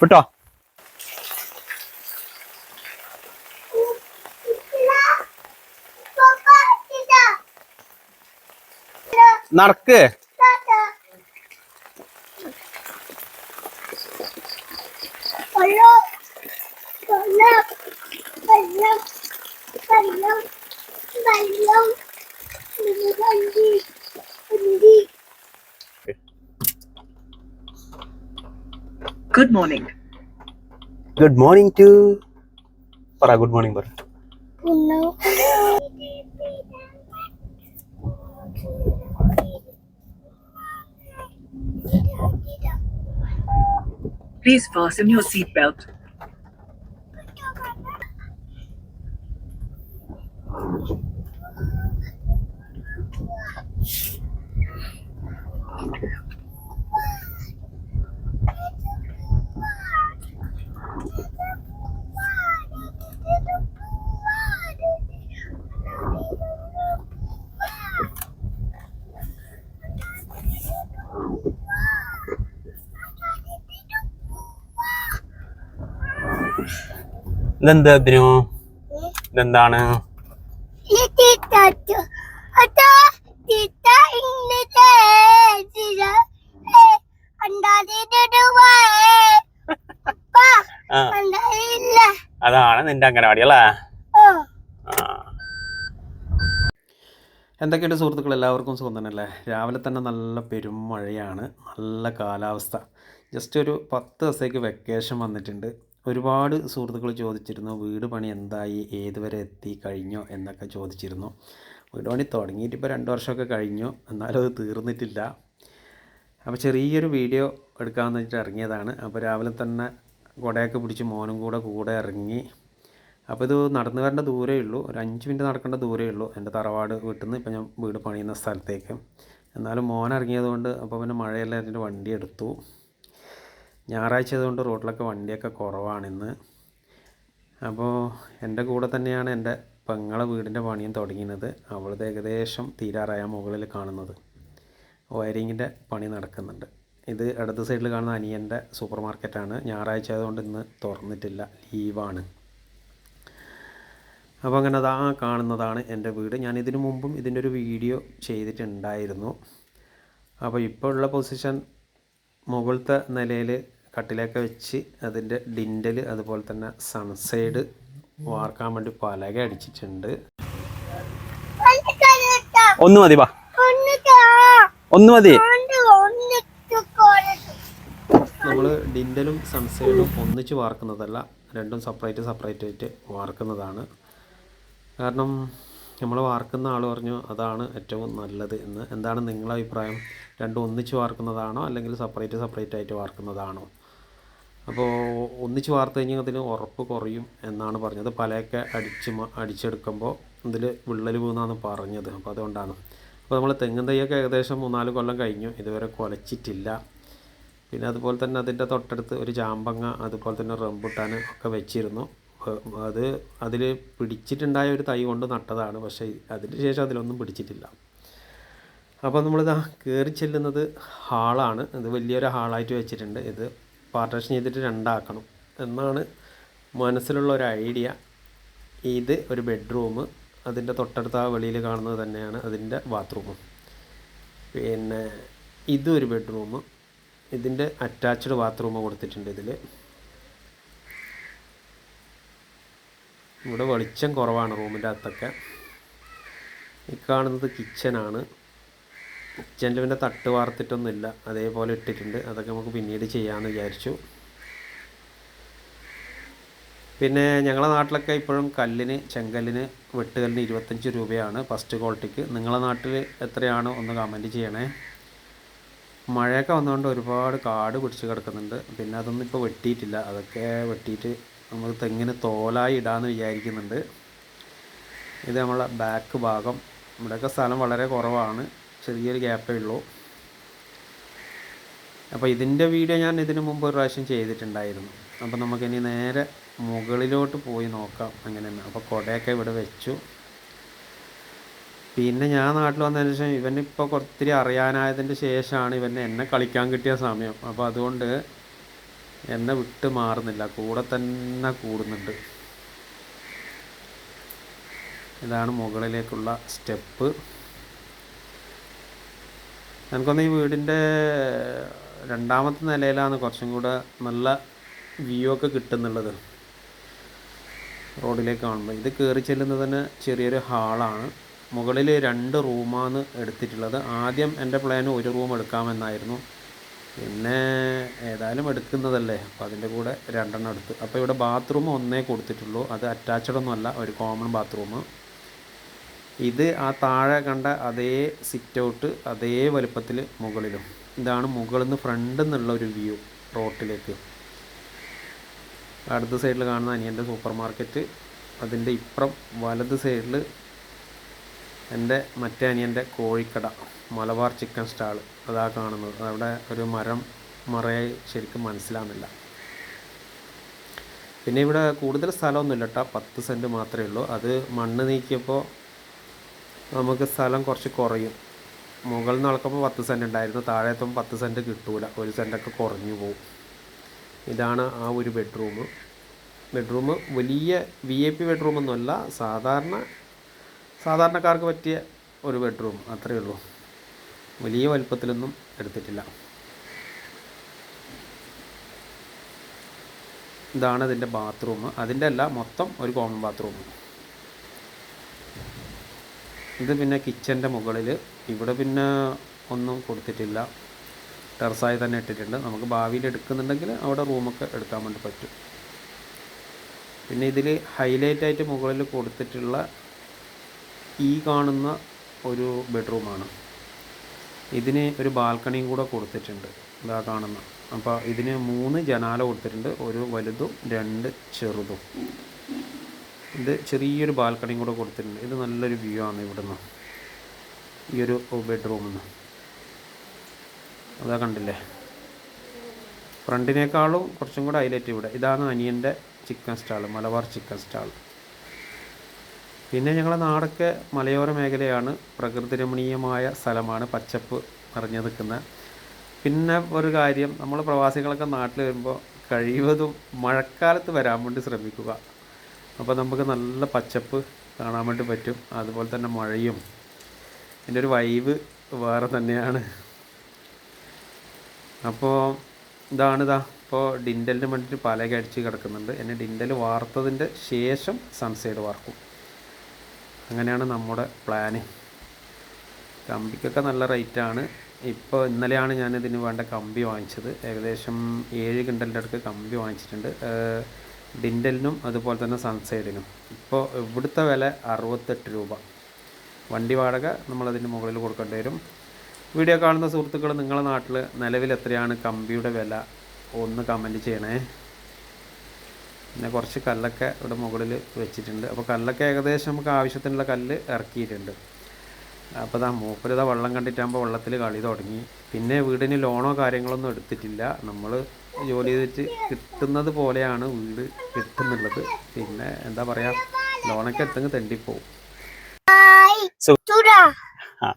വിട്ടോ നടക്ക് വെള്ളം വെള്ളം വെള്ളം Good morning. Good morning to. Para, good morning, Para. Hello. Please fasten your seatbelt. Thank you. ഇതെന്താ ഇതിനു? ഇതെന്താണ്? അതാണ് നിന്റെ അംഗനവാടി അല്ലേ? എന്തൊക്കെയുണ്ട് സുഹൃത്തുക്കൾ എല്ലാവർക്കും സുഖം തന്നെയല്ലേ? രാവിലെ തന്നെ നല്ല പെരുമഴയാണ് നല്ല കാലാവസ്ഥ. ജസ്റ്റ് ഒരു പത്ത് ദിവസത്തേക്ക് വെക്കേഷൻ വന്നിട്ടുണ്ട്. ഒരുപാട് സുഹൃത്തുക്കൾ ചോദിച്ചിരുന്നു വീട് പണി എന്തായി ഏതുവരെ എത്തി കഴിഞ്ഞോ എന്നൊക്കെ ചോദിച്ചിരുന്നു. വീട് പണി തുടങ്ങിയിട്ട് ഇപ്പോൾ രണ്ട് വർഷമൊക്കെ കഴിഞ്ഞു എന്നാലും അത് തീർന്നിട്ടില്ല. അപ്പോൾ ചെറിയൊരു വീഡിയോ എടുക്കാമെന്ന് വെച്ചിട്ട് ഇറങ്ങിയതാണ്. അപ്പോൾ രാവിലെ തന്നെ കുടയൊക്കെ പിടിച്ച് മോനും കൂടെ കൂടെ ഇറങ്ങി. അപ്പോൾ ഇത് നടന്നു വരേണ്ട ദൂരേ ഉള്ളൂ. ഒരു അഞ്ച് മിനിറ്റ് നടക്കേണ്ട ദൂരേ ഉള്ളൂ എന്റെ തറവാട് വീട്ടിൽ നിന്ന് ഇപ്പോൾ ഞാൻ വീട് പണിയുന്ന സ്ഥലത്തേക്ക്. എന്നാലും മോൻ ഇറങ്ങിയതുകൊണ്ട് അപ്പോൾ പിന്നെ മഴയെല്ലാം അതിന്റെ വണ്ടി എടുത്തു. ഞായറാഴ്ച ആയതുകൊണ്ട് റോഡിലൊക്കെ വണ്ടിയൊക്കെ കുറവാണിന്ന് അപ്പോൾ എന്റെ കൂടെ തന്നെയാണ് എന്റെ പെങ്ങളെ വീടിന്റെ പണിയും തുടങ്ങിയത്. അവളത് ഏകദേശം തീരാറായ മുകളിൽ കാണുന്നത്. വയറിങ്ങിന്റെ പണി നടക്കുന്നുണ്ട്. ഇത് ഇടത് സൈഡിൽ കാണുന്ന അനിയന്റെ സൂപ്പർ മാർക്കറ്റാണ് ഞായറാഴ്ച ആയതുകൊണ്ട് ഇന്ന് തുറന്നിട്ടില്ല. ലീവാണ്. അപ്പോൾ അങ്ങനെ അതാ കാണുന്നതാണ് എന്റെ വീട്. ഞാൻ ഇതിനു മുമ്പും ഇതിന്റെ ഒരു വീഡിയോ ചെയ്തിട്ടുണ്ടായിരുന്നു. അപ്പോൾ ഇപ്പോൾ ഉള്ള പൊസിഷൻ മുകളിലത്തെ നിലയിൽ കട്ടിലൊക്കെ വെച്ച് അതിന്റെ ഡിൻഡൽ അതുപോലെ തന്നെ സൺസൈഡ് വാർക്കാൻ വേണ്ടി പലക അടിച്ചിട്ടുണ്ട്. ഒന്ന് മതി വാ. ഒന്ന് മതി. നമ്മൾ ഡിൻഡലും സൺസൈഡും ഒന്നിച്ച് വാർക്കുന്നതല്ല രണ്ടും സെപ്പറേറ്റ് സെപ്പറേറ്റ് ആയിട്ട് വാർക്കുന്നതാണ്. കാരണം നമ്മൾ വാർക്കുന്ന ആൾ പറഞ്ഞു അതാണ് ഏറ്റവും നല്ലത് എന്ന്. എന്താണ് നിങ്ങളുടെ അഭിപ്രായം? രണ്ടും ഒന്നിച്ച് വാർക്കുന്നതാണോ അല്ലെങ്കിൽ സെപ്പറേറ്റ് സെപ്പറേറ്റ് ആയിട്ട് വാർക്കുന്നതാണോ? അപ്പോൾ ഒന്നിച്ച് വാർത്ത് കഴിഞ്ഞാൽ ഉറപ്പ് കുറയും എന്നാണ് പറഞ്ഞത്. പലയൊക്കെ അടിച്ച് അടിച്ചെടുക്കുമ്പോൾ ഇതിൽ വിള്ളൽ പോകുന്നതാണ് പറഞ്ഞത്. അപ്പോൾ അതുകൊണ്ടാണ്. അപ്പോൾ നമ്മൾ തെങ്ങും തൈയൊക്കെ ഏകദേശം മൂന്നാൽ കൊല്ലം കഴിഞ്ഞു. ഇതുവരെ കുലച്ചിട്ടില്ല. പിന്നെ അതുപോലെ തന്നെ അതിന്റെ തൊട്ടടുത്ത് ഒരു ചാമ്പങ്ങ അതുപോലെ തന്നെ റംബുട്ടാൻ ഒക്കെ വെച്ചിരുന്നു. അത് അതിൽ പിടിച്ചിട്ടുണ്ടായ ഒരു തൈ കൊണ്ട് നട്ടതാണ്. പക്ഷേ അതിന് ശേഷം അതിലൊന്നും പിടിച്ചിട്ടില്ല. അപ്പോൾ നമ്മളിതാ കയറി ചെല്ലുന്നത് ഹാളാണ്. ഇത് വലിയൊരു ഹാളായിട്ട് വെച്ചിട്ടുണ്ട്. ഇത് പാർട്ടേഷൻ ചെയ്തിട്ട് രണ്ടാക്കണം എന്നാണ് മനസ്സിലുള്ള ഒരു ഐഡിയ ഇത് ഒരു ബെഡ്റൂം അതിന്റെ തൊട്ടടുത്ത ആ വെളിയിൽ കാണുന്നത് തന്നെയാണ് അതിന്റെ ബാത്റൂമും പിന്നെ ഇതും ഒരു ബെഡ്റൂം ഇതിന്റെ അറ്റാച്ച്ഡ് ബാത്റൂം കൊടുത്തിട്ടുണ്ട് ഇതിൽ ഇവിടെ വെളിച്ചം കുറവാണ് റൂമിന്റെ അകത്തൊക്കെ. ഈ കാണുന്നത് കിച്ചനാണ് പിന്നെ തട്ട് വാർത്തിട്ടൊന്നുമില്ല. അതേപോലെ ഇട്ടിട്ടുണ്ട്. അതൊക്കെ നമുക്ക് പിന്നീട് ചെയ്യാമെന്ന് വിചാരിച്ചു. പിന്നെ ഞങ്ങളുടെ നാട്ടിലൊക്കെ ഇപ്പോഴും കല്ലിന് ചെങ്കല്ലിന് വെട്ടുകല്ലിന് ഇരുപത്തഞ്ച് രൂപയാണ് ഫസ്റ്റ് ക്വാളിറ്റിക്ക്. നിങ്ങളുടെ നാട്ടിൽ എത്രയാണ് ഒന്ന് കമന്റ് ചെയ്യണേ. മഴയൊക്കെ വന്നുകൊണ്ട് ഒരുപാട് കാട് പിടിച്ച് കിടക്കുന്നുണ്ട്. പിന്നെ അതൊന്നും ഇപ്പോൾ വെട്ടിയിട്ടില്ല. അതൊക്കെ വെട്ടിയിട്ട് നമ്മൾ തെങ്ങിന് തോലായി ഇടാമെന്ന് വിചാരിക്കുന്നുണ്ട്. ഇത് നമ്മളെ ബാക്ക് ഭാഗം. ഇവിടെയൊക്കെ സ്ഥലം വളരെ കുറവാണ്. ചെറിയൊരു ഗ്യാപ്പേ ഉള്ളൂ. അപ്പോൾ ഇതിന്റെ വീഡിയോ ഞാൻ ഇതിനു മുമ്പ് ഒരു പ്രാവശ്യം ചെയ്തിട്ടുണ്ടായിരുന്നു. അപ്പോൾ നമുക്കിനി നേരെ മുകളിലോട്ട് പോയി നോക്കാം അങ്ങനെയാണ് അപ്പോൾ കുടയൊക്കെ ഇവിടെ വെച്ചു. പിന്നെ ഞാൻ നാട്ടിൽ വന്നതിന് ശേഷം ഇവനിപ്പോൾ ഒത്തിരി അറിയാനായതിന്റെ ശേഷമാണ് ഇവന് എന്നെ കളിക്കാൻ കിട്ടിയ സമയം. അപ്പോൾ അതുകൊണ്ട് എന്നെ വിട്ട് മാറുന്നില്ല. കൂടെ തന്നെ കൂടുന്നുണ്ട്. ഇതാണ് മുകളിലേക്കുള്ള സ്റ്റെപ്പ്. എനിക്കൊന്ന് ഈ വീടിന്റെ രണ്ടാമത്തെ നിലയിലാണ് കുറച്ചും കൂടെ നല്ല വ്യൂ ഒക്കെ കിട്ടുന്നുള്ളത്. റോഡിലേക്ക് കാണുമ്പോൾ. ഇത് കയറി ചെല്ലുന്നതിന് ചെറിയൊരു ഹാളാണ് മുകളിൽ രണ്ട് റൂമാണ് എടുത്തിട്ടുള്ളത്. ആദ്യം എന്റെ പ്ലാൻ ഒരു റൂം എടുക്കാമെന്നായിരുന്നു. പിന്നെ ഏതായാലും എടുക്കുന്നതല്ലേ? അപ്പോൾ അതിന്റെ കൂടെ രണ്ടെണ്ണം എടുത്തു. അപ്പോൾ ഇവിടെ ബാത്റൂം ഒന്നേ കൊടുത്തിട്ടുള്ളൂ. അത് അറ്റാച്ച്ഡ് ഒന്നുമല്ല ഒരു കോമൺ ബാത്റൂം ഇത് ആ താഴെ കണ്ട അതേ സിറ്റ് ഔട്ട് അതേ വലുപ്പത്തിൽ മുകളിലും. ഇതാണ് മുകളിൽ നിന്ന് ഫ്രണ്ടിൽ നിന്നുള്ള ഒരു വ്യൂ റോട്ടിലേക്ക് അടുത്ത സൈഡിൽ കാണുന്ന അനിയന്റെ സൂപ്പർ മാർക്കറ്റ് അതിന്റെ ഇപ്പുറം വലത് സൈഡിൽ എന്റെ മറ്റേ അനിയന്റെ കോഴിക്കട മലബാർ ചിക്കൻ സ്റ്റാൾ അതാ കാണുന്നത്. അവിടെ ഒരു മരം മറയായി ശരിക്കും മനസ്സിലാവുന്നില്ല. പിന്നെ ഇവിടെ കൂടുതൽ സ്ഥലമൊന്നുമില്ല കേട്ടോ. പത്ത് സെന്റ് മാത്രമേ ഉള്ളൂ. അത് മണ്ണ് നീക്കിയപ്പോൾ നമുക്ക് സ്ഥലം കുറച്ച് കുറയും. മുകളിൽ നിന്ന് അളക്കുമ്പോൾ പത്ത് സെന്റ് ഉണ്ടായിരുന്നു. താഴെ എത്തുമ്പോൾ പത്ത് സെന്റ് കിട്ടൂല. ഒരു സെന്റൊക്കെ കുറഞ്ഞു പോകും ഇതാണ് ആ ഒരു ബെഡ്റൂം ബെഡ്റൂം വലിയ വി ഐ പി ബെഡ്റൂമൊന്നുമല്ല സാധാരണ സാധാരണക്കാർക്ക് പറ്റിയ ഒരു ബെഡ്റൂം അത്രയേ ഉള്ളൂ. വലിയ വലുപ്പത്തിലൊന്നും എടുത്തിട്ടില്ല. ഇതാണ് ഇതിന്റെ ബാത്റൂം അതിന്റെ അല്ല മൊത്തം ഒരു കോമൺ ബാത്റൂം ഇത് പിന്നെ കിച്ചന്റെ മുകളിൽ ഇവിടെ പിന്നെ ഒന്നും കൊടുത്തിട്ടില്ല. ടെറസായി തന്നെ ഇട്ടിട്ടുണ്ട്. നമുക്ക് ഭാവിയിൽ എടുക്കുന്നുണ്ടെങ്കിൽ അവിടെ റൂമൊക്കെ എടുക്കാൻ വേണ്ടി പറ്റും. പിന്നെ ഇതിൽ ഹൈലൈറ്റ് ആയിട്ട് മുകളിൽ കൊടുത്തിട്ടുള്ള ഈ കാണുന്ന ഒരു ബെഡ്റൂമാണ് ഇതിന് ഒരു ബാൽക്കണിയും കൂടെ കൊടുത്തിട്ടുണ്ട്. ഇതാ കാണുന്ന. അപ്പോൾ ഇതിന് മൂന്ന് ജനാല കൊടുത്തിട്ടുണ്ട്. ഒരു വലുതും രണ്ട് ചെറുതും. ഇത് ചെറിയൊരു ബാൽക്കണിയും കൂടെ കൊടുത്തിട്ടുണ്ട്. ഇത് നല്ലൊരു വ്യൂ ആണ് ഇവിടുന്ന്. ഈ ഒരു ബെഡ്റൂമിൽ നിന്ന് അതാ കണ്ടില്ലേ? ഫ്രണ്ടിനേക്കാളും കുറച്ചും കൂടെ ഹൈലൈറ്റ് ഇവിടെ. ഇതാണ് അനിയന്റെ chicken stall Malabar chicken stall പിന്നെ ഞങ്ങളുടെ നാടൊക്കെ മലയോര മേഖലയാണ്. പ്രകൃതി രമണീയമായ സ്ഥലമാണ് പച്ചപ്പ് നിറഞ്ഞു നിൽക്കുന്ന. പിന്നെ ഒരു കാര്യം നമ്മൾ പ്രവാസികളൊക്കെ നാട്ടിൽ വരുമ്പോൾ കഴിവതും മഴക്കാലത്ത് വരാൻ വേണ്ടി ശ്രമിക്കുക. അപ്പോൾ നമുക്ക് നല്ല പച്ചപ്പ് കാണാൻ വേണ്ടി പറ്റും. അതുപോലെ തന്നെ മഴയും. ഇതിന്റെ ഒരു വൈവ് വേറെ തന്നെയാണ്. അപ്പോൾ ഇതാണ് ഇതാ. ഇപ്പോൾ ഡിൻഡലിന് വേണ്ടിയിട്ട് പലക അടിച്ച് കിടക്കുന്നുണ്ട്. എന്നെ ഡിൻഡൽ വാർത്തതിന്റെ ശേഷം സൺസൈഡ് വാർക്കും. അങ്ങനെയാണ് നമ്മുടെ പ്ലാന് കമ്പിക്കൊക്കെ നല്ല റേറ്റാണ് ഇപ്പോൾ ഇന്നലെയാണ് ഞാൻ ഇതിന് വേണ്ട കമ്പി വാങ്ങിച്ചത്. ഏകദേശം ഏഴ് കിണ്ടലിന്റെ അടുത്ത് കമ്പി വാങ്ങിച്ചിട്ടുണ്ട്. ഡിൻഡലിനും അതുപോലെ തന്നെ സൺസൈഡിനും. ഇപ്പോൾ ഇവിടുത്തെ വില അറുപത്തെട്ട് രൂപ. വണ്ടി വാടക നമ്മളതിന് മുകളിൽ കൊടുക്കേണ്ടി വരും. വീഡിയോ കാണുന്ന സുഹൃത്തുക്കൾ നിങ്ങളുടെ നാട്ടിൽ നിലവിൽ എത്രയാണ് കമ്പിയുടെ വില? ഒന്ന് കമന്റ് ചെയ്യണേ. പിന്നെ കുറച്ച് കല്ലൊക്കെ ഇവിടെ മുകളിൽ വെച്ചിട്ടുണ്ട്. അപ്പോൾ കല്ലൊക്കെ ഏകദേശം നമുക്ക് ആവശ്യത്തിനുള്ള കല്ല് ഇറക്കിയിട്ടുണ്ട്. അപ്പോൾ ഇതാ മൂപ്പരിതാ വെള്ളം കണ്ടിട്ടാകുമ്പോൾ വെള്ളത്തിൽ കളി തുടങ്ങി. പിന്നെ വീടിന് ലോണോ കാര്യങ്ങളൊന്നും എടുത്തിട്ടില്ല. നമ്മൾ ജോലി ചെയ്തിട്ട് കിട്ടുന്നത് പോലെയാണ് വീട് കിട്ടുന്നുള്ളത് പിന്നെ എന്താ പറയാ ലോണൊക്കെ എത്തുമെങ്കിൽ തെണ്ടിപ്പോവും. Ha.